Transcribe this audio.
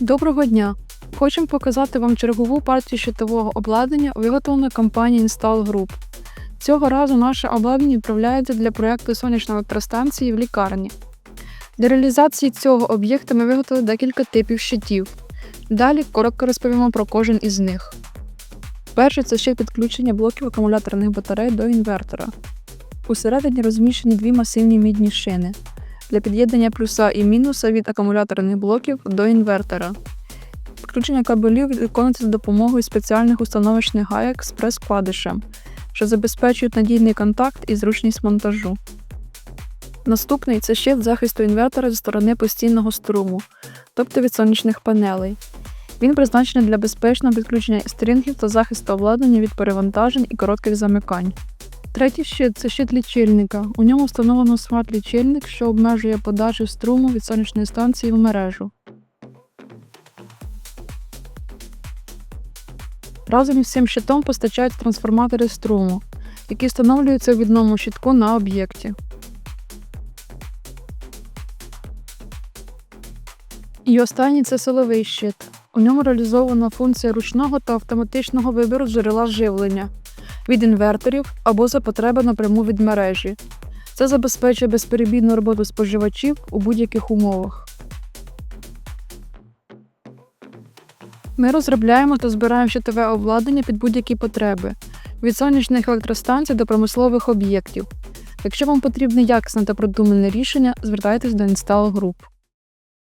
Доброго дня! Хочемо показати вам чергову партію щитового обладнання, виготовленої компанією Install Group. Цього разу наше обладнання відправляється для проєкту сонячної електростанції в лікарні. Для реалізації цього об'єкта ми виготовили декілька типів щитів. Далі коротко розповімо про кожен із них. Перший це щит підключення блоків акумуляторних батарей до інвертора. Усередині розміщені дві масивні мідні шини для під'єднання плюса і мінуса від акумуляторних блоків до інвертора. Підключення кабелів виконується за допомогою спеціальних установочних гаяк з прес-вкладишем, що забезпечують надійний контакт і зручність монтажу. Наступний це щит захисту інвертора зі сторони постійного струму, тобто від сонячних панелей. Він призначений для безпечного підключення стрінгів та захисту обладнання від перевантажень і коротких замикань. Третій щит це щит лічильника. У ньому встановлено смарт-лічильник, що обмежує подачу струму від сонячної станції в мережу. Разом із цим щитом постачають трансформатори струму, які встановлюються у відному щитку на об'єкті. І останній це силовий щит. У ньому реалізована функція ручного та автоматичного вибору джерела живлення від інверторів або за потреби напряму від мережі. Це забезпечує безперебійну роботу споживачів у будь-яких умовах. Ми розробляємо та збираємо щитове обладнання під будь-які потреби від сонячних електростанцій до промислових об'єктів. Якщо вам потрібне якісне та продумане рішення, звертайтесь до Install Group.